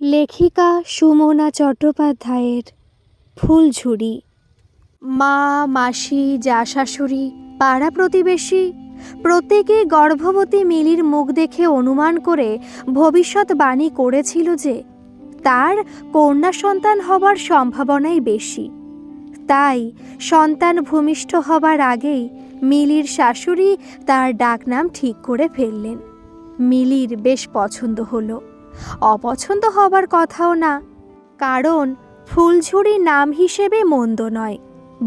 লেখিকা সুমনা চট্টোপাধ্যায়ের ফুলঝুরি। মা, মাসি যা শাশুড়ি পাড়া প্রতিবেশী, প্রত্যেকে গর্ভবতী মিলির মুখ দেখে অনুমান করে ভবিষ্যৎ বাণী করেছিল যে তার কন্যা সন্তান হবার সম্ভাবনাই বেশি। তাই সন্তান ভূমিষ্ঠ হবার আগেই মিলির শাশুড়ি তার ডাকনাম ঠিক করে ফেললেন। মিলির বেশ পছন্দ হলো। অপছন্দ হবার কথাও না। কারণ ফুলঝুরি নাম হিসেবে মন্দ নয়,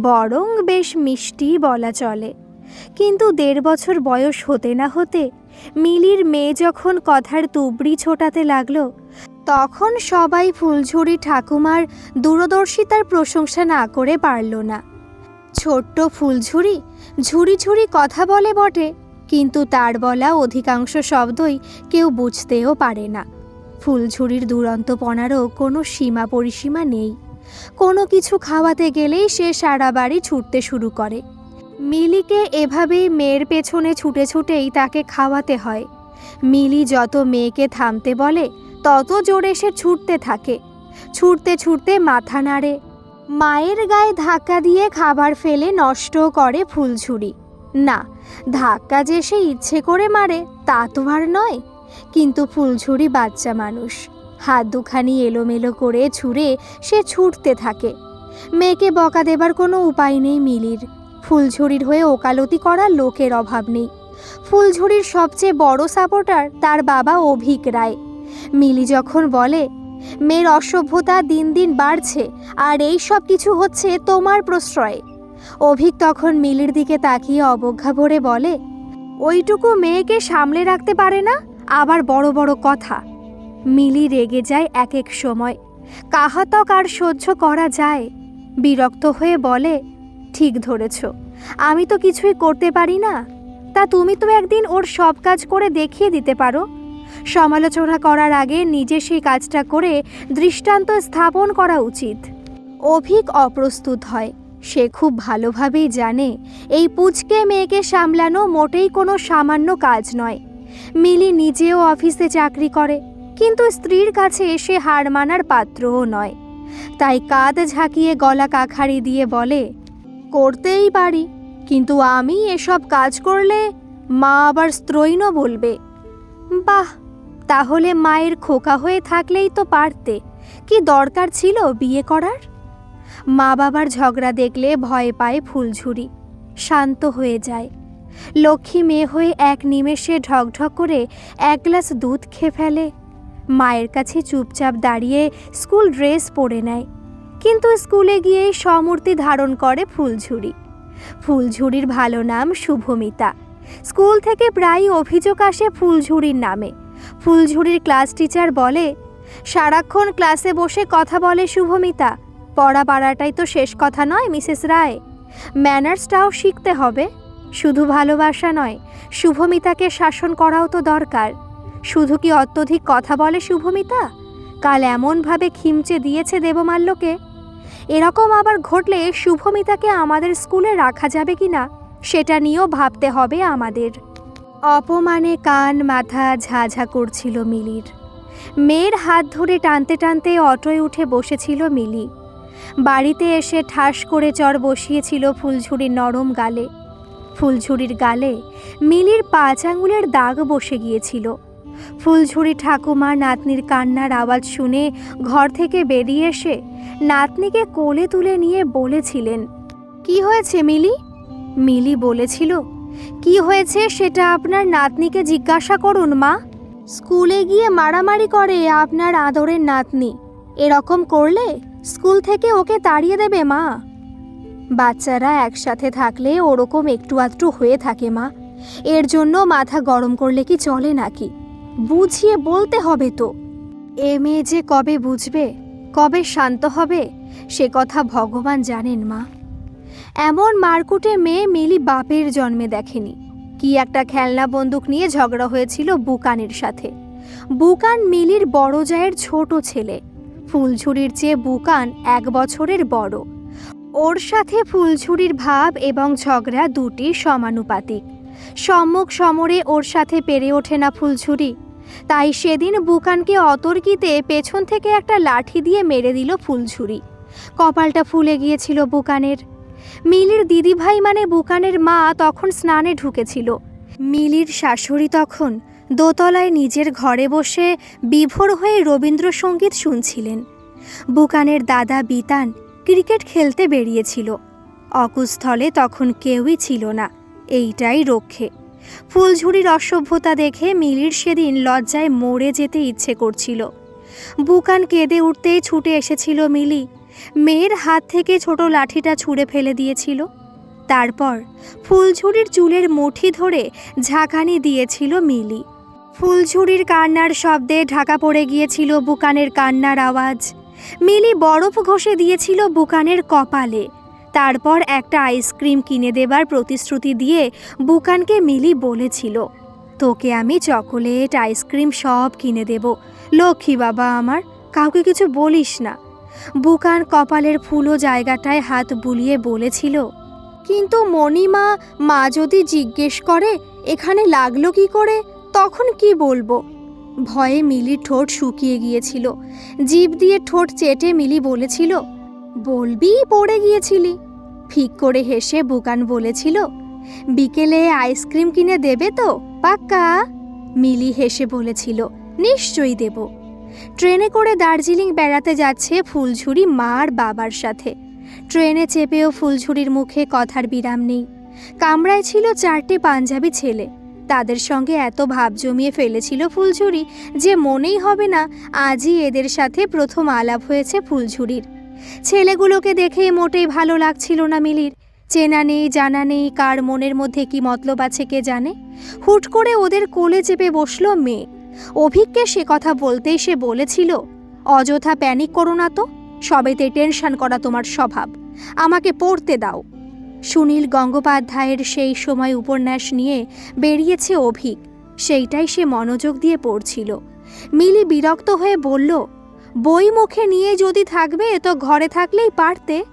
বরং বেশ মিষ্টি বলা চলে। কিন্তু দেড় বছর বয়স হতে না হতে মিলির মেয়ে যখন কথার তুবড়ি ছোটাতে লাগল, তখন সবাই ফুলঝুরি ঠাকুমার দূরদর্শিতার প্রশংসা না করে পারল না। ছোট্ট ফুলঝুরি ঝুরি ঝুরি কথা বলে বটে, কিন্তু তার বলা অধিকাংশ শব্দই কেউ বুঝতেও পারে না। ফুলঝুরির দুরন্তপনারও কোনো সীমা পরিসীমা নেই। কোনো কিছু খাওয়াতে গেলেই সে সারা বাড়ি ছুটতে শুরু করে। মিলিকে এভাবেই মেয়ের পেছনে ছুটে ছুটেই তাকে খাওয়াতে হয়। মিলি যত মেয়েকে থামতে বলে, তত জোরে সে ছুটতে থাকে। ছুটতে ছুটতে মাথা নাড়ে। মায়ের গায়ে ধাক্কা দিয়ে খাবার ফেলে নষ্ট করে ফুলঝুরি। না, ধাক্কা যে সে ইচ্ছে করে মারে, তা তো আর নয়। কিন্তু ফুলঝুরি বাচ্চা মানুষ। হাত দুখানি এলোমেলো করে ছুঁড়ে সে ছুটতে থাকে। মেয়েকে বকা দেবার কোনো উপায় নেই মিলির। ফুলঝুরির হয়ে ওকালতি করার লোকের অভাব নেই। ফুলঝুরির সবচেয়ে বড় সাপোর্টার তার বাবা অভিক রায়। মিলি যখন বলে, মেয়ের অসভ্যতা দিন দিন বাড়ছে আর এই সব কিছু হচ্ছে তোমার প্রশ্রয়ে। অভিক তখন মিলির দিকে তাকিয়ে অবজ্ঞা ভরে বলে, ওইটুকু মেয়েকে সামলে রাখতে পারে না? আবার বড় বড় কথা। মিলি রেগে যায় এক এক সময়। কাহাতক আর সহ্য করা যায়? বিরক্ত হয়ে বলে, ঠিক ধরেছ। আমি তো কিছুই করতে পারি না। তা তুমি তো একদিন ওর সব কাজ করে দেখিয়ে দিতে পারো। সমালোচনা করার আগে নিজে সেই কাজটা করে দৃষ্টান্ত স্থাপন করা উচিত। অভিক অপ্রস্তুত হয়। সে খুব ভালোভাবেই জানে, এই পুচকে মেয়েকে সামলানো মোটেই কোনো সামান্য কাজ নয়। মিলি নিজেও অফিসে চাকরি করে, কিন্তু স্ত্রীর কাছে এসে হার মানার পাত্রও নয়। তাই কাঁধ ঝাঁকিয়ে গলা কাখারি দিয়ে বলে, করতেই পারি, কিন্তু আমি এসব কাজ করলে মা আবার স্ত্রৈন বলবে। বাহ, তাহলে মায়ের খোকা হয়ে থাকলেই তো পারতে, কি দরকার ছিল বিয়ে করার? মা বাবার ঝগড়া দেখলে ভয় পায় ফুলঝুরি, শান্ত হয়ে যায়। লক্ষ্মী মেয়ে হয়ে এক নিমেষে ঢকঢক করে এক গ্লাস দুধ খেয়ে ফেলে। মায়ের কাছে চুপচাপ দাঁড়িয়ে স্কুল ড্রেস পরে নেয়, কিন্তু স্কুলে গিয়েই সমূর্তি ধারণ করে ফুলঝুরি। ফুলঝুরির ভালো নাম শুভমিতা। স্কুল থেকে প্রায়ই অভিযোগ আসে ফুলঝুরির নামে। ফুলঝুরির ক্লাস টিচার বলে, সারাক্ষণ ক্লাসে বসে কথা বলে শুভমিতা। পড়া পাড়াটাই তো শেষ কথা নয়, মিসেস রায়। ম্যানার্সটাও শিখতে হবে। শুধু ভালোবাসা নয়, শুভমিতাকে শাসন করাও তো দরকার। শুধু কি অত্যধিক কথা বলে শুভমিতা? কাল এমনভাবে খিমচে দিয়েছে দেবমাল্যকে। এরকম আবার ঘটলে শুভমিতাকে আমাদের স্কুলে রাখা যাবে কি না, সেটা নিয়েও ভাবতে হবে আমাদের। অপমানে কান মাথা ঝাঝা করছিল মিলির। মেয়ের হাত ধরে টানতে টানতে অটোয় উঠে বসেছিল মিলি। বাড়িতে এসে ঠাস করে চর বসিয়েছিল ফুলঝুরির নরম গালে। ফুলঝুরির গালে মিলির পাঁচ আঙুলের দাগ বসে গিয়েছিল। ফুলঝুরি ঠাকুমা নাতনির কান্নার আওয়াজ শুনে ঘর থেকে বেরিয়ে এসে নাতনিকে কোলে তুলে নিয়ে বলেছিলেন, কি হয়েছে মিলি? মিলি বলেছিল, কি হয়েছে সেটা আপনার নাতনিকে জিজ্ঞাসা করুন, মা। স্কুলে গিয়ে মারামারি করে আপনার আদরের নাতনি। এরকম করলে স্কুল থেকে ওকে তাড়িয়ে দেবে, মা। বাচ্চারা একসাথে থাকলে ওরকম একটু আধটু হয়ে থাকে মা। এর জন্য মাথা গরম করলে কি চলে নাকি? বুঝিয়ে বলতে হবে তো। এ মেয়ে যে কবে বুঝবে? কবে শান্ত হবে? সে কথা ভগবান জানেন মা। এমন মারকুটে মেয়ে মিলি বাপের জন্মে দেখেনি। কি একটা খেলনা বন্দুক নিয়ে ঝগড়া হয়েছিল বুকানের সাথে। বুকান মিলির বড় জায়ের ছোট ছেলে। ফুলঝুরির চেয়ে বুকান এক বছরের বড়। ওর সাথে ফুলঝুরির ভাব এবং ঝগড়া দুটি সমানুপাতিক। সম্মুখ সমরে ওর সাথে পেরে ওঠে না ফুলঝুরি। তাই সেদিন বুকানকে অতর্কিতে পেছন থেকে একটা লাঠি দিয়ে মেরে দিল ফুলঝুরি। কপালটা ফুলে গিয়েছিল বুকানের। মিলির দিদিভাই মানে বুকানের মা তখন স্নানে ঢুকেছিল। মিলির শাশুড়ি তখন দোতলায় নিজের ঘরে বসে বিভোর হয়ে রবীন্দ্রসঙ্গীত শুনছিলেন। বুকানের দাদা বিতান ক্রিকেট খেলতে বেরিয়েছিল। অকুস্থলে তখন কেউই ছিল না, এইটাই রক্ষে। ফুলঝুরির অসভ্যতা দেখে মিলির সেদিন লজ্জায় মরে যেতে ইচ্ছে করছিল। বুকান কেঁদে উঠতেই ছুটে এসেছিল মিলি। মেয়ের হাত থেকে ছোট লাঠিটা ছুঁড়ে ফেলে দিয়েছিল। তারপর ফুলঝুরির চুলের মুঠি ধরে ঝাঁকানি দিয়েছিল মিলি। ফুলঝুরির কান্নার শব্দে ঢাকা পড়ে গিয়েছিল বুকানের কান্নার আওয়াজ। মিলি বরফ ঘষে দিয়েছিল বুকানের কপালে। তারপর একটা আইসক্রিম কিনে দেবার প্রতিশ্রুতি দিয়ে বুকানকে মিলি বলেছিল, তোকে আমি চকোলেট, আইসক্রিম সব কিনে দেব। লক্ষ্মী বাবা আমার, কাউকে কিছু বলিস না। বুকান কপালের ফুলো জায়গাটায় হাত বুলিয়ে বলেছিল, কিন্তু মণিমা, মা যদি জিজ্ঞেস করে, এখানে লাগল কি করে, তখন কি বলব? ভয়ে মিলির ঠোঁট শুকিয়ে গিয়েছিল। জিভ দিয়ে ঠোঁট চেটে মিলি বলেছিল, বলবি পড়ে গিয়েছিলি? ফিক করে হেসে বুকান বলেছিল, বিকেলে আইসক্রিম কিনে দেবে তো, পাক্কা? মিলি হেসে বলেছিল, নিশ্চয়ই দেব। ট্রেনে করে দার্জিলিং বেড়াতে যাচ্ছে ফুলঝুরি মা আর বাবার সাথে। ট্রেনে চেপেও ফুলঝুরির মুখে কথার বিরাম নেই। কামরায় ছিল চারটে পাঞ্জাবি ছেলে। তাদের সঙ্গে এত ভাব জমিয়ে ফেলেছিল ফুলঝুরি যে মনেই হবে না আজই এদের সাথে প্রথম আলাপ হয়েছে ফুলঝুরির। ছেলেগুলোকে দেখে মোটেই ভালো লাগছিল না মিলির। চেনা নেই, জানা নেই, কার মনের মধ্যে কি মতলব আছে কে জানে? হুট করে ওদের কোলে চেপে বসল মেয়ে। অভিককে সে কথা বলতেই সে বলেছিল, অযথা প্যানিক করো না তো, সবেতে টেনশন করা তোমার স্বভাব। আমাকে পড়তে দাও। সুনীল গঙ্গোপাধ্যায়ের সেই সময় উপন্যাস নিয়ে বেরিয়েছে অভিক। সেইটাই সে মনোযোগ দিয়ে পড়ছিল। মিলি বিরক্ত হয়ে বলল, বই মুখে নিয়ে যদি থাকবে তো ঘরে থাকলেই পারতে।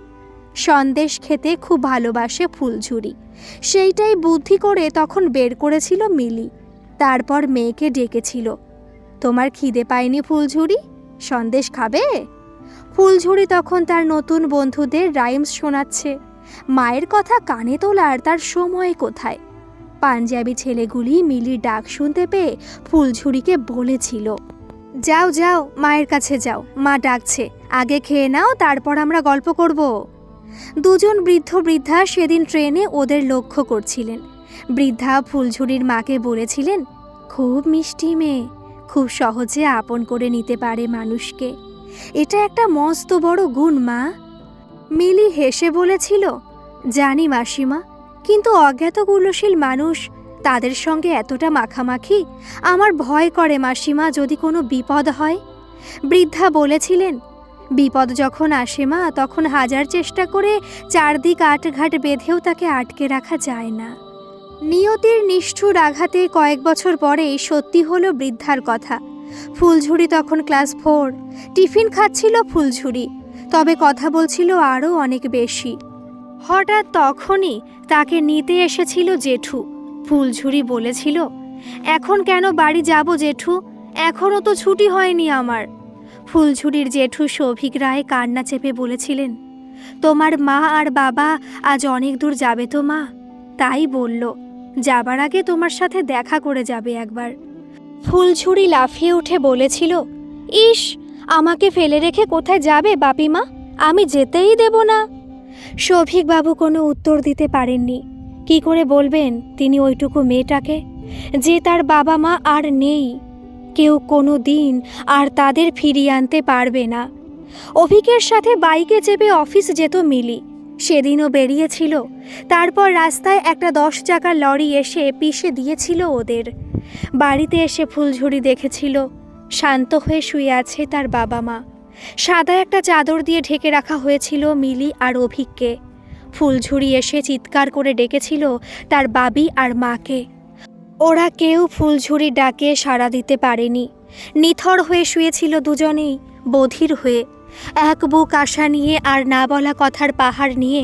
সন্দেশ খেতে খুব ভালোবাসে ফুলঝুরি। সেইটাই বুদ্ধি করে তখন বের করেছিল মিলি। তারপর মেয়েকে ডেকেছিল। তোমার খিদে পায়নি ফুলঝুরি? সন্দেশ খাবে? ফুলঝুরি তখন তার নতুন বন্ধুদের রাইমস শোনাচ্ছে। মায়ের কথা কানে তোলার তার সময় কোথায়? পাঞ্জাবি ছেলেগুলি মিলির ডাক শুনতে পেয়ে ফুলঝুরিকে বলেছিল, যাও যাও, মায়ের কাছে যাও, মা ডাকছে, আগে খেয়ে নাও, তারপর আমরা গল্প করব দুজন বৃদ্ধ বৃদ্ধা সেদিন ট্রেনে ওদের লক্ষ্য করছিলেন। বৃদ্ধা ফুলঝুরির মাকে বলেছিলেন, খুব মিষ্টি মেয়ে, খুব সহজে আপন করে নিতে পারে মানুষকে। এটা একটা মস্ত বড় গুণ, মা। মিলি হেসে বলেছিল, জানি মাসিমা, কিন্তু অজ্ঞাত গুলশীল মানুষ তাদের সঙ্গে এতটা মাখামাখি? আমার ভয় করে মাসিমা যদি কোনো বিপদ হয়। বৃদ্ধা বলেছিলেন, বিপদ যখন আসে মা, তখন হাজার চেষ্টা করে চারদিক আটঘাট বেঁধেও তাকে আটকে রাখা যায় না। নিয়তির নিষ্ঠুর আঘাতে কয়েক বছর পরেই সত্যি হলো বৃদ্ধার কথা। ফুলঝুরি তখন ক্লাস ফোর। টিফিন খাচ্ছিল ফুলঝুরি। তবে কথা বলছিল আরও অনেক বেশি। হঠাৎ তখনই তাকে নিতে এসেছিল জেঠু। ফুলঝুরি বলেছিল, এখন কেন বাড়ি যাব জেঠু? এখনও তো ছুটি হয়নি আমার। ফুলঝুরির জেঠু সৌভিক রায় কান্না চেপে বলেছিলেন, তোমার মা আর বাবা আজ অনেক দূর যাবে তো মা? তাই বলল, যাবার আগে তোমার সাথে দেখা করে যাবে একবার। ফুলঝুরি লাফিয়ে উঠে বলেছিল, ইস আমাকে ফেলে রেখে কোথায় যাবে বাপিমা আমি যেতেই দেব না। সৌভিকবাবু কোনো উত্তর দিতে পারেননি। কি করে বলবেন তিনি ওইটুকু মেয়েটাকে? যে তার বাবা মা আর নেই। কেউ কোনো দিন আর তাদের ফিরিয়ে আনতে পারবে না। অভিকের সাথে বাইকে চেপে অফিস যেত মিলি। সেদিনও বেরিয়েছিল। তারপর রাস্তায় একটা দশ চাকার লরি এসে পিষে দিয়েছিল ওদের। বাড়িতে এসে ফুলঝুরি দেখেছিল। শান্ত হয়ে শুয়ে আছে তার বাবা মা। সাদা একটা চাদর দিয়ে ঢেকে রাখা হয়েছিল মিলি আর অভিককে। ফুলঝুরি এসে চিৎকার করে ডেকেছিল তার বাবি আর মাকে। ওরা কেউ ফুলঝুড়ি ডাকে সাড়া দিতে পারেনি। নিথর হয়ে শুয়েছিল দুজনেই, বধির হয়ে। এক বুক আশা নিয়ে আর না বলা কথার পাহাড় নিয়ে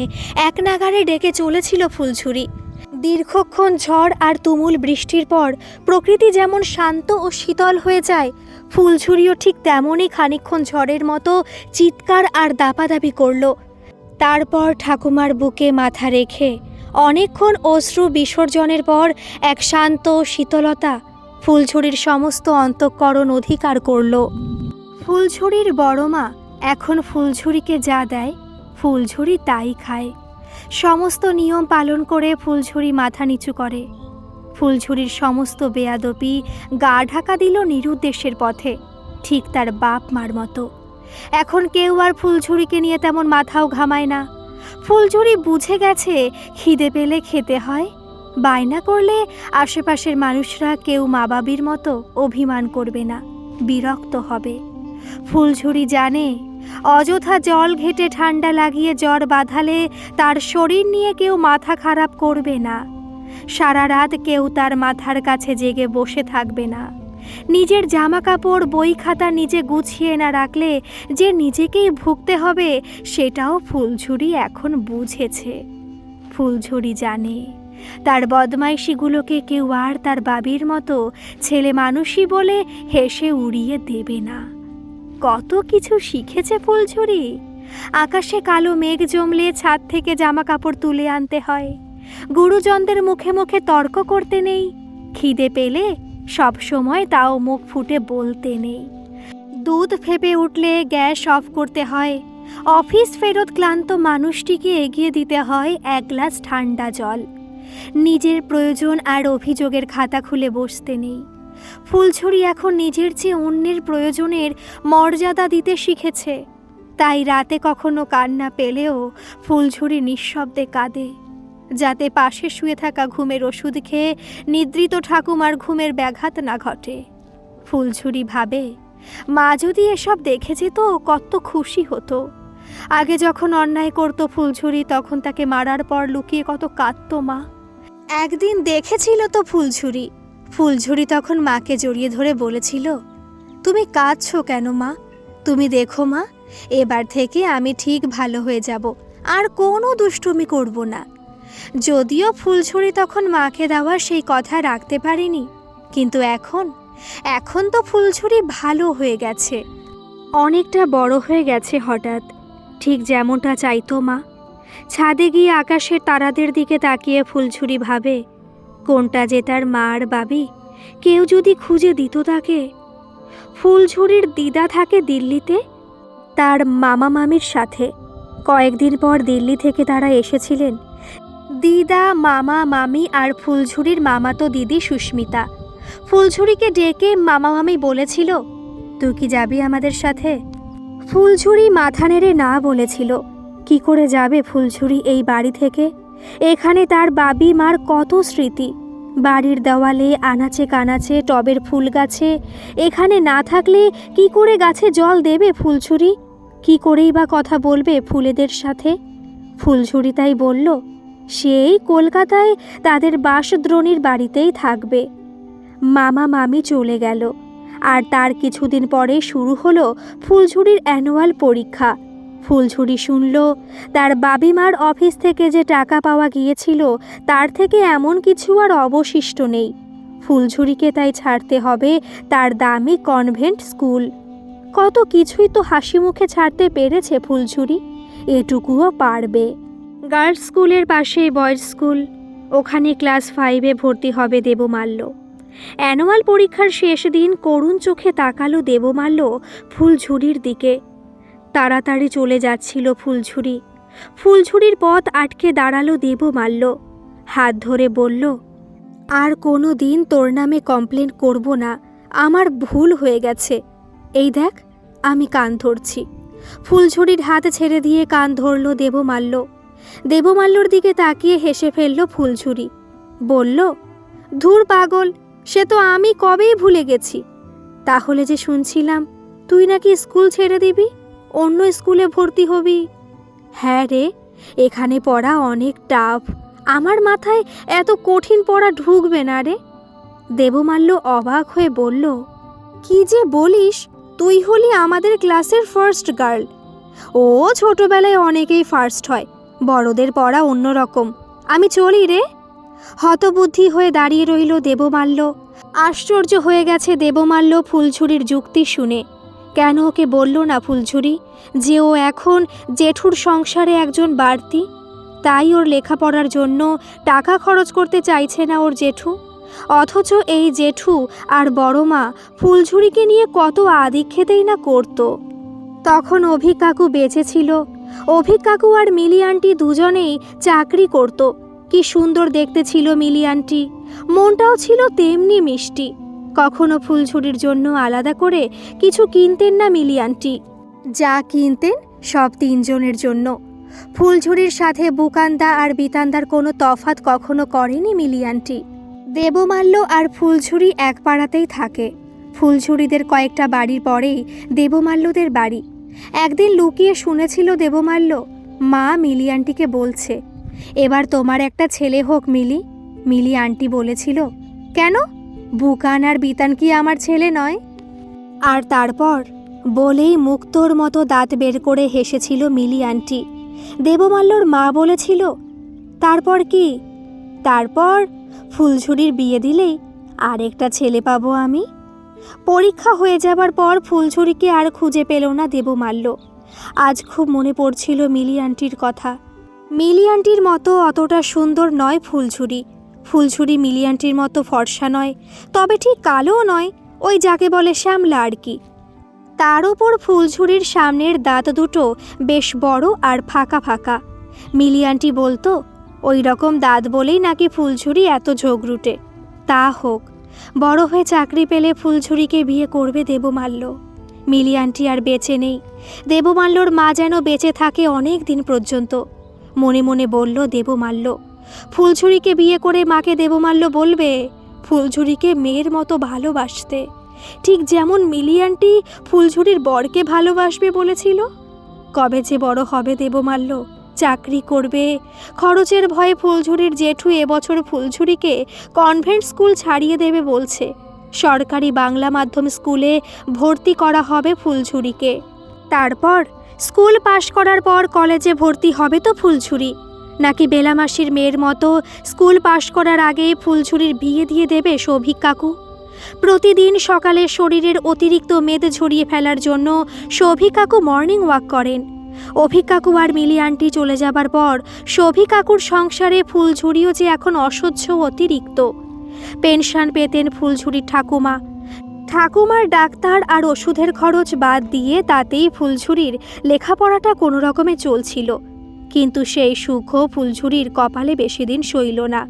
এক নাগারে ডেকে চলেছিল ফুলঝুরি দীর্ঘক্ষণ ঝড় আর তুমুল বৃষ্টির পর প্রকৃতি যেমন শান্ত ও শীতল হয়ে যায় ফুলঝুরিও ঠিক তেমনই খানিকক্ষণ ঝড়ের মতো চিৎকার আর দাপাদাপি করল। তারপর ঠাকুমার বুকে মাথা রেখে অনেকক্ষণ অশ্রু বিসর্জনের পর এক শান্ত শীতলতা ফুলঝুরির সমস্ত অন্তঃকরণ অধিকার করল। ফুলঝুরির বড় মা এখন ফুলঝুরিকে যা দেয়, ফুলঝুরি তাই খায়। সমস্ত নিয়ম পালন করে ফুলঝুরি মাথা নিচু করে। ফুলঝুরির সমস্ত বেয়াদপি গা ঢাকা দিল নিরুদ্দেশের পথে, ঠিক তার বাপ মার মতো। এখন কেউ আর ফুলঝুরিকে নিয়ে তেমন মাথাও ঘামায় না। ফুলঝুরি বুঝে গেছে খিদে পেলে খেতে হয়, বায়না করলে আশেপাশের মানুষরা কেউ মা বাবির মতো অভিমান করবে না, বিরক্ত হবে। ফুলঝুরি জানে, অযথা জল ঘেটে ঠান্ডা লাগিয়ে জ্বর বাঁধালে তার শরীর নিয়ে কেউ মাথা খারাপ করবে না। সারা রাত কেউ তার মাথার কাছে জেগে বসে থাকবে না। নিজের জামা কাপড় বই খাতা নিজে গুছিয়ে না রাখলে যে নিজেকেই ভুগতে হবে, সেটাও ফুলঝুরি এখন বুঝেছে। ফুলঝুরি জানে, তার বদমাইশিগুলোকে কেউ আর তার বাবির মতো ছেলে মানুষই বলে হেসে উড়িয়ে দেবে না। কত কিছু শিখেছে ফুলঝুরি? আকাশে কালো মেঘ জমলে ছাদ থেকে জামা কাপড় তুলে আনতে হয়। গুরুজনদের মুখে মুখে তর্ক করতে নেই। খিদে পেলে সব সময় তাও মুখ ফুটে বলতে নেই। দুধ ফেপে উঠলে গ্যাস অফ করতে হয়। অফিস ফেরত ক্লান্ত মানুষটিকে এগিয়ে দিতে হয় এক গ্লাস ঠান্ডা জল। নিজের প্রয়োজন আর অভিযোগের খাতা খুলে বসতে নেই। ফুলছড়ি এখন নিজের চেয়ে অন্যের প্রয়োজনের মর্যাদা দিতে শিখেছে। তাই রাতে কখনো কান্না পেলেও ফুলঝুরি নিঃশব্দে কাঁদে। যাতে পাশে শুয়ে থাকা ঘুমের ওষুধ খেয়ে নিদ্রিত ঠাকুমার ঘুমের ব্যাঘাত না ঘটে। ফুলঝুরি ভাবে, মা যদি এসব দেখে যেত কত খুশি হতো। আগে যখন অন্যায় করত ফুলঝুরি, তখন তাকে মারার পর লুকিয়ে কত কাঁদত মা। একদিন দেখেছিল তো ফুলঝুরি। ফুলঝুরি তখন মাকে জড়িয়ে ধরে বলেছিল, তুমি কাঁদছো কেন মা? তুমি দেখো মা, এবার থেকে আমি ঠিক ভালো হয়ে যাব। আর কোনো দুষ্টুমি করব না। যদিও ফুলঝুরি তখন মাকে দেওয়ার সেই কথা রাখতে পারেনি। কিন্তু এখন এখন তো ফুলঝুরি ভালো হয়ে গেছে। অনেকটা বড় হয়ে গেছে হঠাৎ। ঠিক যেমনটা চাইতো মা। ছাদে গিয়ে আকাশের তারাদের দিকে তাকিয়ে ফুলঝুরি ভাবে, কোনটা যে তার মার বাবি? কেউ যদি খুঁজে দিত তাকে। ফুলঝুরির দিদা থাকে দিল্লিতে, তার মামা মামির সাথে। কয়েকদিন পর দিল্লি থেকে তারা এসেছিলেন। দিদা, মামা, মামি আর ফুলঝুরির মামাতো দিদি সুস্মিতা। ফুলঝুরিকে ডেকে মামা মামি বলেছিল, তুই কি যাবি আমাদের সাথে? ফুলঝুরি মাথা নেড়ে না বলেছিল, কি করে যাবে ফুলঝুরি এই বাড়ি থেকে? এখানে তার বাবি মার কত স্মৃতি। বাড়ির দেওয়ালে, আনাচে কানাচে, টবের ফুল গাছে, এখানে না থাকলে কি করে গাছে জল দেবে ফুলঝুরি? কি করেই বা কথা বলবে ফুলেদের সাথে? ফুলঝুরি তাই বলল সেই কলকাতায় তাদের বাসদ্রোণীর বাড়িতেই থাকবে। মামা মামি চলে গেল। আর তার কিছুদিন পরে শুরু হলো ফুলঝুরির অ্যানুয়াল পরীক্ষা। ফুলঝুরি শুনল, তার বাবিমার অফিস থেকে যে টাকা পাওয়া গিয়েছিল, তার থেকে এমন কিছু আর অবশিষ্ট নেই। ফুলঝুরিকে তাই ছাড়তে হবে তার দামি কনভেন্ট স্কুল। কত কিছুই তো হাসি মুখে ছাড়তে পেরেছে ফুলঝুরি, এটুকুও পারবে। গার্লস স্কুলের পাশেই বয়েজ স্কুল। ওখানে ক্লাস ফাইভে ভর্তি হবে দেবমাল্য। অ্যানুয়াল পরীক্ষার শেষ দিন করুণ চোখে তাকালো দেবমাল্য ফুলঝুরির দিকে। তাড়াতাড়ি চলে যাচ্ছিল ফুলঝুরি। ফুলঝুরির পথ আটকে দাঁড়াল দেবমাল্য। হাত ধরে বলল, আর কোনো দিন তোর নামে কমপ্লেন করব না। আমার ভুল হয়ে গেছে। এই দেখ, আমি কান ধরছি। ফুলঝুরির হাত ছেড়ে দিয়ে কান ধরল দেবমাল্য। দেবমাল্যর দিকে তাকিয়ে হেসে ফেলল ফুলঝুরি। বলল, ধুর পাগল, সে তো আমি কবেই ভুলে গেছি। তাহলে যে শুনছিলাম, তুই নাকি স্কুল ছেড়ে দিবি? অন্য স্কুলে ভর্তি হবি? হ্যাঁ রে, এখানে পড়া অনেক টাফ আমার মাথায় এত কঠিন পড়া ঢুকবে না রে। দেবমাল্য অবাক হয়ে বলল, কি যে বলিস, তুই হলি আমাদের ক্লাসের ফার্স্ট গার্ল ও ছোটবেলায় অনেকেই ফার্স্ট হয় বড়দের পড়া অন্যরকম। আমি চলি রে। হতবুদ্ধি হয়ে দাঁড়িয়ে রইল দেবমাল্য। আশ্চর্য হয়ে গেছে দেবমাল্য ফুলঝুরির যুক্তি শুনে। কেন ওকে বলল না ফুলঝুরি, যে ও এখন জেঠুর সংসারে একজন বাড়তি? তাই ওর লেখাপড়ার জন্য টাকা খরচ করতে চাইছে না ওর জেঠু? অথচ এই জেঠু আর বড় মা ফুলঝুরিকে নিয়ে কত আদিক্ষেতেই না করত। তখন অভিক কাকু বেঁচে ছিল। অভিক কাকু আর মিলি আন্টি দুজনেই চাকরি করত। কি সুন্দর দেখতে ছিল মিলি আন্টি। মনটাও ছিল তেমনি মিষ্টি। কখনো ফুলঝুরির জন্য আলাদা করে কিছু কিনতেন না মিলি আন্টি। যা কিনতেন সব তিনজনের জন্য। ফুলঝুরির সাথে বুকান্দা আর বিতান্দার কোনো তফাত কখনো করেনি মিলি আন্টি। দেবমাল্য আর ফুলঝুরি এক পাড়াতেই থাকে। ফুলঝুরিদের কয়েকটা বাড়ির পরেই দেবমাল্যদের বাড়ি। একদিন লুকিয়ে শুনেছিল দেবমাল্য, মা মিলি আন্টিকে বলছে, এবার তোমার একটা ছেলে হোক মিলি। মিলি আন্টি বলেছিল, কেন? বুকান আর বিতান কি আমার ছেলে নয়? আর তারপর বলেই মুক্তোর মতো দাঁত বের করে হেসেছিল মিলি আন্টি। দেবমাল্যর মা বলেছিল, তারপর কি? তারপর ফুলঝুরির বিয়ে দিলেই আরেকটা ছেলে পাবো আমি? পরীক্ষা হয়ে যাবার পর ফুলঝুরিকে আর খুঁজে পেল না দেবমাল্য। আজ খুব মনে পড়ছিল মিলি আন্টির কথা। মিলি আন্টির মতো অতটা সুন্দর নয় ফুলঝুরি। ফুলঝুরি মিলি আন্টির মতো ফর্সা নয়, তবে ঠিক কালোও নয়, ওই যাকে বলে শ্যামলা আর কি তার ওপর ফুলঝুরির সামনের দাঁত দুটো বেশ বড় আর ফাঁকা ফাঁকা। মিলি আন্টি বলতো, ওই রকম দাঁত বলেই নাকি ফুলঝুরি এত ঝগড়ুটে তা হোক। বড় হয়ে চাকরি পেলে ফুলঝুরিকে বিয়ে করবে দেবমাল্য। মিলি আন্টি আর বেঁচে নেই। দেবমাল্যর মা যেন বেঁচে থাকে অনেক দিন পর্যন্ত। মনে মনে বলল, দেবমাল্য, ফুলঝুরিকে বিয়ে করে মাকে দেবমাল্য বলবে? ফুলঝুরিকে মেয়ের মতো ভালোবাসতে। ঠিক যেমন মিলি আন্টি ফুলঝুরির বরকে ভালোবাসবে বলেছিল। কবে যে বড় হবে দেবমাল্য চাকরি করবে। খরচের ভয়ে ফুলঝুরির জেঠু এবছর ফুলঝুরিকে কনভেন্ট স্কুল ছাড়িয়ে দেবে বলছে। সরকারি বাংলা মাধ্যম স্কুলে ভর্তি করা হবে ফুলঝুরিকে। তারপর স্কুল পাশ করার পর কলেজে ভর্তি হবে তো ফুলঝুরি। নাকি বেলামাসির মেয়ের মতো স্কুল পাশ করার আগেই ফুলঝুরির বিয়ে দিয়ে দেবে সৌভিক কাকু? প্রতিদিন সকালে শরীরের অতিরিক্ত মেদ ঝরিয়ে ফেলার জন্য সৌভিক কাকু মর্নিং ওয়াক করেন। অভিক কাকু আর মিলি আন্টি চলে যাবার পর সৌভিক কাকুর সংসারে ফুলঝুরিও যে এখন অসহ্য অতিরিক্ত। পেনশন পেতেন ফুলঝুরির ঠাকুমা। ঠাকুমার ডাক্তার আর ওষুধের খরচ বাদ দিয়ে তাতেই ফুলঝুরির লেখাপড়াটা কোনো রকমে চলছিল। কিন্তু সেই সুখ ফুলঝুরির কপালে বেশি দিন সইল না।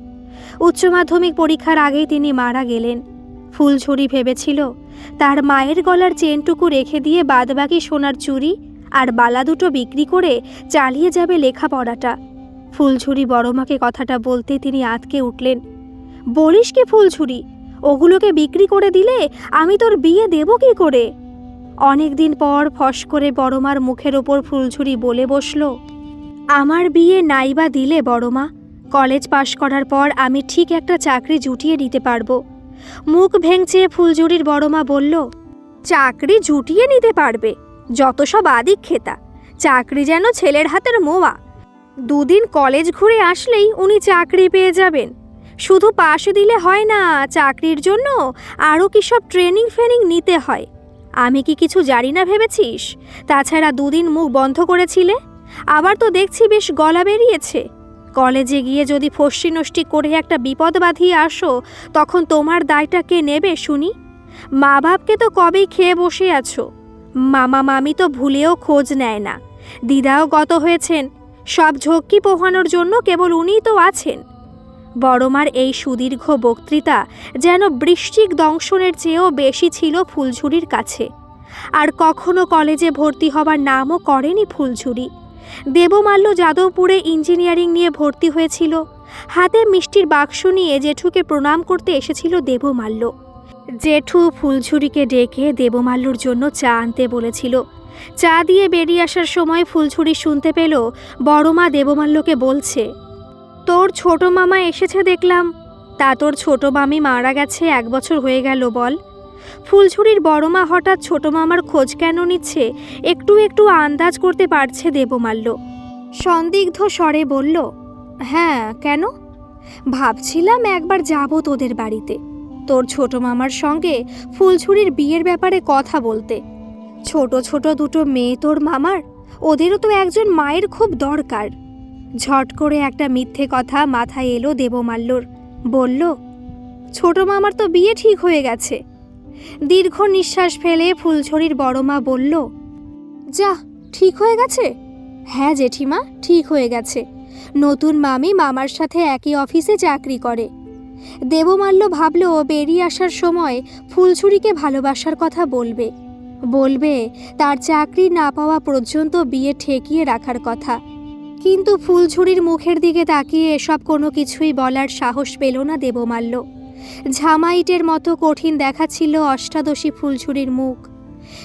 উচ্চ মাধ্যমিক পরীক্ষার আগেই তিনি মারা গেলেন। ফুলঝুরি ভেবেছিল, তার মায়ের গলার চেনটুকু রেখে দিয়ে বাদবাকি সোনার চুড়ি আর বালা দুটো বিক্রি করে চালিয়ে যাবে লেখাপড়াটা। ফুলঝুরি বড়মাকে কথাটা বলতে তিনি আতকে উঠলেন। বলিস কি ফুলঝুরি, ওগুলোকে বিক্রি করে দিলে আমি তোর বিয়ে দেব কি করে? অনেক দিন পর ফস করে বড়মার মুখের ওপর ফুলঝুরি বলে বসল, আমার বিয়ে নাইবা দিলে বড়মা, কলেজ পাশ করার পর আমি ঠিক একটা চাকরি জুটিয়ে নিতে পারব। মুখ ভেঙচে ফুলঝুরির বড়মা বলল, চাকরি জুটিয়ে নিতে পারবে? যত সব আদিক খেতা চাকরি যেন ছেলের হাতের মোয়া। দুদিন কলেজ ঘুরে আসলেই উনি চাকরি পেয়ে যাবেন। শুধু পাশ দিলে হয় না, চাকরির জন্য আরও কি সব ট্রেনিং ফ্রেনিং নিতে হয়? আমি কি কিছু জানি না ভেবেছিস? তাছাড়া দুদিন মুখ বন্ধ করেছিলে? আবার তো দেখছি বেশ গলা বেরিয়েছে। কলেজে গিয়ে যদি ফষ্টি নষ্টি করে একটা বিপদ বাঁধিয়ে আসো, তখন তোমার দায়টা কে নেবে শুনি? মা বাপকে তো কবেই খেয়ে বসে আছো। মামা মামি তো ভুলেও খোঁজ নেয় না। দিদাও গত হয়েছেন। সব ঝক্কি পোহানোর জন্য কেবল উনিই তো আছেন। বড়মার এই সুদীর্ঘ বক্তৃতা যেন বৃশ্চিক দংশনের চেয়েও বেশি ছিল ফুলঝুরির কাছে। আর কখনো কলেজে ভর্তি হবার নামও করেনি ফুলঝুরি। দেবমাল্য যাদবপুরে ইঞ্জিনিয়ারিং নিয়ে ভর্তি হয়েছিল। হাতে মিষ্টির বাক্স নিয়ে জেঠুকে প্রণাম করতে এসেছিল দেবমাল্য। জেঠু ফুলঝুরিকে ডেকে দেবমাল্যর জন্য চা আনতে বলেছিল। চা দিয়ে বেরিয়ে আসার সময় ফুলঝুরি শুনতে পেল বড়মা দেবমাল্যকে বলছে, তোর ছোট মামা এসেছে দেখলাম। তা তোর ছোট মামি মারা গেছে এক বছর হয়ে গেল বল। ফুলঝুরির বড়মা হঠাৎ ছোট মামার খোঁজ কেন নিচ্ছে? একটু একটু আন্দাজ করতে পারছে দেবমাল্য। সন্দিগ্ধ স্বরে বলল হ্যাঁ কেন? ভাবছিলাম একবার যাব তোদের বাড়িতে। তোর ছোট মামার সঙ্গে ফুলছুরির বিয়ের ব্যাপারে কথা বলতে। ছোট ছোট দুটো মেয়ে তোর মামার, ওদেরও তো একজন মায়ের খুব দরকার। ঝট করে একটা মিথ্যে কথা মাথায় এলো দেবমাল্যর। বলল, ছোট মামার তো বিয়ে ঠিক হয়ে গেছে। দীর্ঘ নিঃশ্বাস ফেলে ফুলঝুরির বড় মা বলল, যা, ঠিক হয়ে গেছে? হ্যাঁ জেঠিমা, ঠিক হয়ে গেছে। নতুন মামি মামার সাথে একই অফিসে চাকরি করে। দেবমাল্য ভাবল, বেরিয়ে আসার সময় ফুলছুরিকে ভালোবাসার কথা বলবে। বলবে, তার চাকরি না পাওয়া পর্যন্ত বিয়ে ঠেকিয়ে রাখার কথা। কিন্তু ফুলঝুরির মুখের দিকে তাকিয়ে এসব কোনো কিছুই বলার সাহস পেল না দেবমাল্য। ঝামাইটের মতো কঠিন দেখাচ্ছিল অষ্টাদশী ফুলঝুরির মুখ।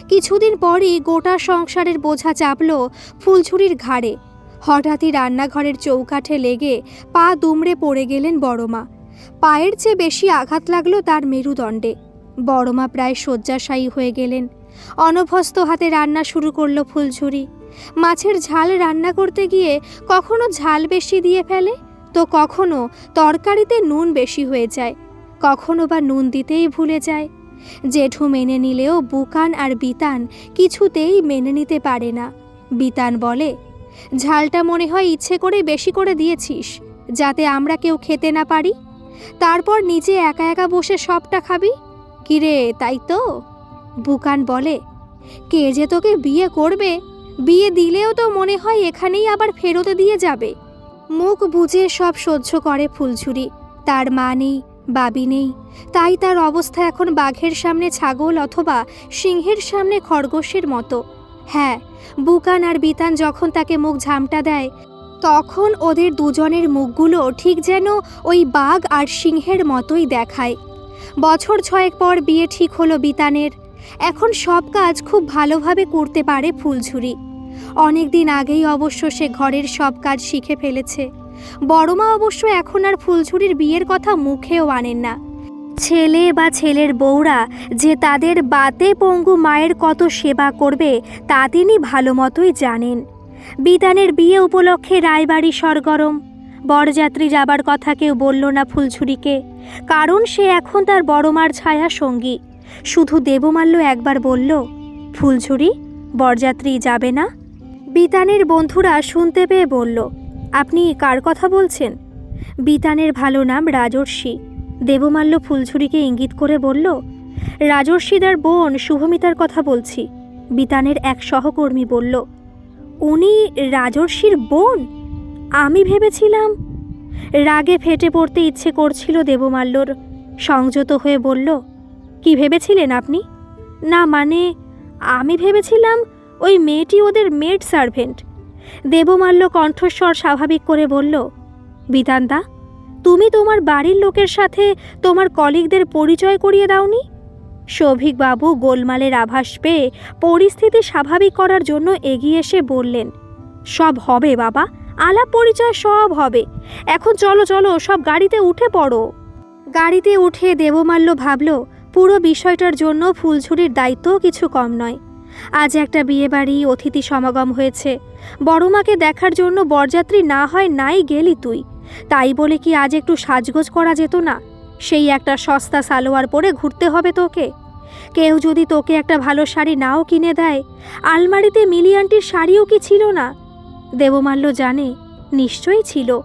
কিছুদিন পরই গোটা সংসারের বোঝা চাপল ফুলঝুরির ঘাড়ে। হঠাৎই রান্নাঘরের চৌকাঠে লেগে পা দুমড়ে পড়ে গেলেন বড়মা। পায়ের চেয়ে বেশি আঘাত লাগল তার মেরুদণ্ডে। বড়মা প্রায় শয্যাশায়ী হয়ে গেলেন। অনভ্যস্ত হাতে রান্না শুরু করল ফুলঝুরি। মাছের ঝাল রান্না করতে গিয়ে কখনো ঝাল বেশি দিয়ে ফেলে তো কখনো তরকারিতে নুন বেশি হয়ে যায়। কখনো বা নুন দিতেই ভুলে যায়। জেঠু মেনে নিলেও বুকান আর বিতান কিছুতেই মেনে নিতে পারে না। বিতান বলে, ঝালটা মনে হয় ইচ্ছে করে বেশি করে দিয়েছিস, যাতে আমরা কেউ খেতে না পারি। তারপর নিজে একা একা বসে সবটা খাবি? কিরে, তাই তো? বুকান বলে, কে যে তোকে বিয়ে করবে? বিয়ে দিলেও তো মনে হয় এখানেই আবার ফেরতে দিয়ে যাবে। মুখ বুঝে সব সহ্য করে ফুলঝুরি। তার মা নেই, বাবি নেই। তাই তার অবস্থা এখন বাঘের সামনে ছাগল অথবা সিংহের সামনে খরগোশের মতো। হ্যাঁ বুকান আর বিতান যখন তাকে মুখ ঝামটা দেয় তখন ওদের দুজনের মুখগুলো ঠিক যেন ওই বাঘ আর সিংহের মতোই দেখায়। বছর ছয়েক পর বিয়ে ঠিক হলো বিতানের। এখন সব কাজ খুব ভালোভাবে করতে পারে ফুলঝুরি। অনেক দিন আগেই অবশ্য সে ঘরের সব কাজ শিখে ফেলেছে। বড়মা অবশ্য এখন আর ফুলঝুরির বিয়ের কথা মুখেও আনেন না। ছেলে বা ছেলের বউরা যে তাদের বাতে পঙ্গু মায়ের কত সেবা করবে তা তিনি ভালো মতোই জানেন। বিতানের বিয়ে উপলক্ষে রায়বাড়ি সরগরম। বরযাত্রী যাবার কথা কেউ বলল না ফুলঝুরিকে। কারণ সে এখন তার বড়মার ছায়া সঙ্গী। শুধু দেবমাল্য একবার বলল, ফুলঝুরি, বরযাত্রী যাবে না? বিতানের বন্ধুরা শুনতে পেয়ে বলল, আপনি কার কথা বলছেন? বিতানের ভালো নাম রাজর্ষি। দেবমাল্য ফুলঝুরিকে ইঙ্গিত করে বলল, রাজর্ষিদার বোন শুভমিতার কথা বলছি। বিতানের এক সহকর্মী বলল উনি রাজর্ষির বোন? আমি ভেবেছিলাম, রাগে ফেটে পড়তে ইচ্ছে করছিল দেবমাল্যর। সংযত হয়ে বলল, কি ভেবেছিলেন আপনি? না মানে আমি ভেবেছিলাম ওই মেয়েটি ওদের মেড সার্ভেন্ট দেবমাল্য কণ্ঠস্বর স্বাভাবিক করে বলল বিতান্দা তুমি তোমার বাড়ির লোকের সাথে তোমার কলিগদের পরিচয় করিয়ে দাওনি? সৌভিকবাবু গোলমালের আভাস পেয়ে পরিস্থিতি স্বাভাবিক করার জন্য এগিয়ে এসে বললেন, সব হবে বাবা, আলাপ পরিচয় সব হবে। এখন চলো চলো, সব গাড়িতে উঠে পড়ো। গাড়িতে উঠে দেবমাল্য ভাবল, পুরো বিষয়টার জন্য ফুলঝুরির দায়িত্ব কিছু কম নয়। আজ একটা বিয়েবাড়ি, অতিথি সমাগম হয়েছে। বড়মাকে দেখার জন্য বরযাত্রী না হয় নাই গেলি তুই। তাই বলে কি আজ একটু সাজগোজ করা যেত না? সেই একটা সস্তা সালোয়ার পরে ঘুরতে হবে তোকে। কেউ যদি তোকে একটা ভালো শাড়ি নাও কিনে দেয়, আলমারিতে মিলিয়ানটির শাড়িও কি ছিল না? দেবমাল্য জানে, নিশ্চয়ই ছিল।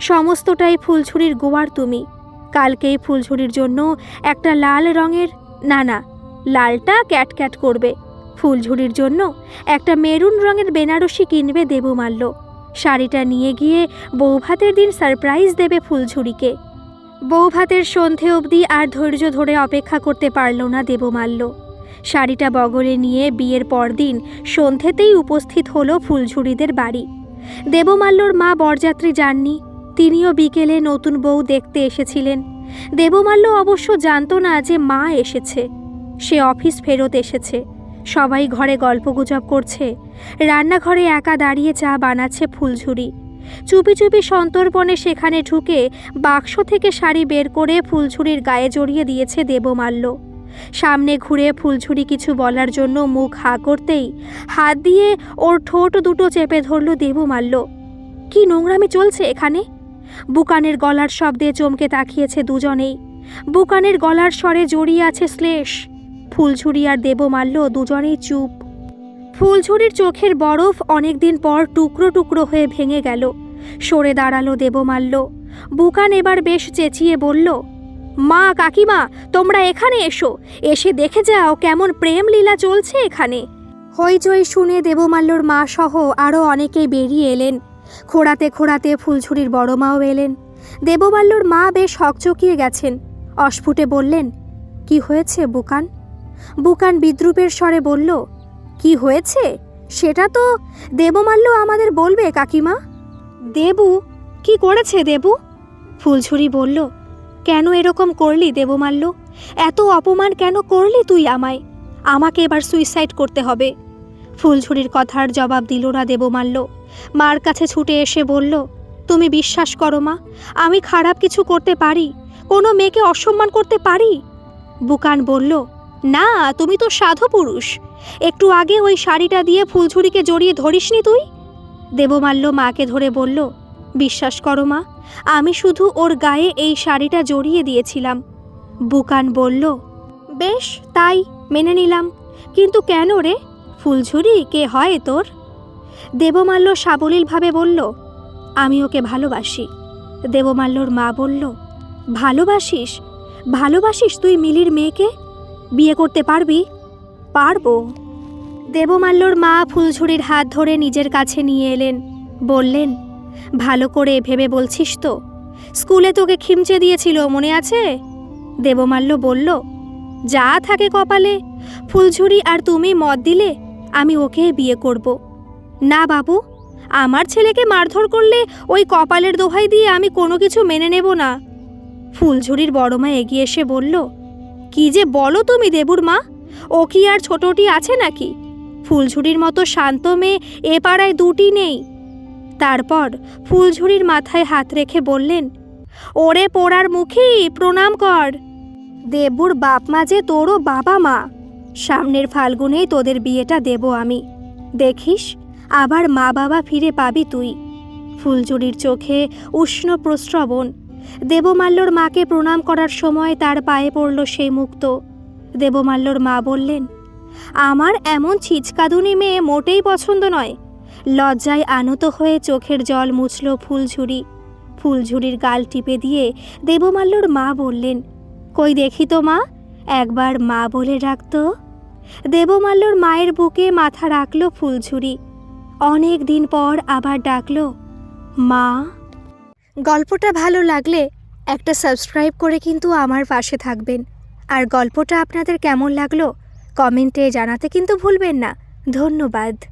সমস্তটাই ফুলঝুরির গোয়ার তুমি। কালকেই ফুলঝুরির জন্য একটা লাল রঙের, না না, লালটা ক্যাট ক্যাট করবে। ফুলঝুরির জন্য একটা মেরুন রঙের বেনারসি কিনবে দেবমাল্য। শাড়িটা নিয়ে গিয়ে বৌভাতের দিন সারপ্রাইজ দেবে ফুলঝুরিকে। বৌভাতের সন্ধে অবধি আর ধৈর্য ধরে অপেক্ষা করতে পারল না দেবমাল্য। শাড়িটা বগলে নিয়ে বিয়ের পরদিন সন্ধেতেই উপস্থিত হলো ফুলঝুরিদের বাড়ি। দেবমাল্যর মা বরযাত্রী যাননি, তিনিও বিকেলে নতুন বউ দেখতে এসেছিলেন। দেবমাল্য অবশ্য জানতো না যে মা এসেছে। সে অফিস ফেরত এসেছে। সবাই ঘরে গল্পগুজব করছে। রান্নাঘরে একা দাঁড়িয়ে চা বানাচ্ছে ফুলঝুরি। চুপি চুপি সন্তর্পণে সেখানে ঢুকে বাক্স থেকে শাড়ি বের করে ফুলঝুরির গায়ে জড়িয়ে দিয়েছে দেবমাল্য। সামনে ঘুরে ফুলঝুরি কিছু বলার জন্য মুখ হা করতেই হাত দিয়ে ওর ঠোঁট দুটো চেপে ধরল দেবমাল্য। কি নোংরামি চলছে এখানে? বুকানের গলার শব্দে চমকে তাকিয়েছে দুজনেই। বুকানের গলার স্বরে জড়িয়ে আছে শ্লেষ। ফুলঝুরি আর দেবমাল্য দুজনেই চুপ। ফুলঝুরির চোখের বরফ অনেকদিন পর টুকরো টুকরো হয়ে ভেঙে গেল। সরে দাঁড়াল দেবমাল্য। বুকান এবার বেশ চেঁচিয়ে বলল, মা, কাকিমা, তোমরা এখানে এসো। এসে দেখে যাও কেমন প্রেম লীলা চলছে এখানে। হইচই শুনে দেবমাল্যর মা সহ আরও অনেকেই বেরিয়ে এলেন। খোড়াতে খোড়াতে ফুলঝুরির বড় মাও এলেন। দেবমাল্যর মা বেশ হকচকিয়ে গেছেন। অস্ফুটে বললেন, কি হয়েছে বুকান? বুকান বিদ্রুপের স্বরে বলল কি হয়েছে? সেটা তো দেবমাল্য আমাদের বলবে, কাকিমা। দেবু, কি করেছে দেবু? ফুলঝুরি বলল, কেন এরকম করলি দেবমাল্য? এত অপমান কেন করলি তুই আমায়? আমাকে এবার সুইসাইড করতে হবে। ফুলঝুরির কথার জবাব দিল না দেবমাল্য। মার কাছে ছুটে এসে বলল, তুমি বিশ্বাস করো মা, আমি খারাপ কিছু করতে পারি? কোনো মেয়েকে অসম্মান করতে পারি? বুকান বলল, না, তুমি তো সাধু পুরুষ একটু আগে ওই শাড়িটা দিয়ে ফুলঝুরিকে জড়িয়ে ধরিসনি তুই? দেবমাল্য মাকে ধরে বলল, বিশ্বাস করো মা, আমি শুধু ওর গায়ে এই শাড়িটা জড়িয়ে দিয়েছিলাম। বুকান বলল, বেশ, তাই মেনে নিলাম। কিন্তু কেন রে? ফুলঝুরি কে হয় তোর? দেবমাল্য সাবলীলভাবে বলল, আমি ওকে ভালোবাসি। দেবমাল্যর মা বলল, ভালোবাসিস? ভালোবাসিস তুই মিলির মেয়েকে? বিয়ে করতে পারবি? পারব? দেবমাল্যর মা ফুলঝুরির হাত ধরে নিজের কাছে নিয়ে এলেন। বললেন, ভালো করে ভেবে বলছিস তো। স্কুলে তোকে খিমচে দিয়েছিল, মনে আছে? দেবমাল্য বলল, যা থাকে কপালে। ফুলঝুরি আর তুমি মত দিলে, আমি ওকে বিয়ে করব। না বাবু, আমার ছেলেকে মারধর করলে ওই কপালের দোহাই দিয়ে আমি কোনো কিছু মেনে নেব না। ফুলঝুরির বড় মা এগিয়ে এসে বলল, কি যে বলো তুমি দেবুর মা। ও কি আর ছোটটি আছে নাকি? ফুলঝুরির মতো শান্ত মেয়ে এ পাড়ায় দুটি নেই। তারপর ফুলঝুরির মাথায় হাত রেখে বললেন, ওরে পোড়ার মুখী, প্রণাম কর। দেবুর বাপ মা যে তোরও বাবা মা। সামনের ফাল্গুনেই তোদের বিয়েটা দেব আমি। দেখিস, আবার মা বাবা ফিরে পাবি তুই। ফুলঝুরির চোখে উষ্ণ প্রস্রবণ। দেবমাল্যর মাকে প্রণাম করার সময় তার পায়ে পড়ল সেই মুক্ত দেবমাল্যর মা বললেন, আমার এমন ছিচকাদুনি মেয়ে মোটেই পছন্দ নয়। লজ্জায় আনত হয়ে চোখের জল মুছল ফুলঝুরি। ফুলঝুরির গাল টিপে দিয়ে দেবমাল্যর মা বললেন, কই দেখি তো মা, একবার মা বলে রাখতো দেবমাল্যর মায়ের বুকে মাথা রাখল ফুলঝুরি। অনেক দিন পর আবার ডাকল, মা, গল্পটা ভালো লাগলে একটা সাবস্ক্রাইব করে কিন্তু আমার পাশে থাকবেন। আর গল্পটা আপনাদের কেমন লাগল? কমেন্টে জানাতে কিন্তু ভুলবেন না। ধন্যবাদ।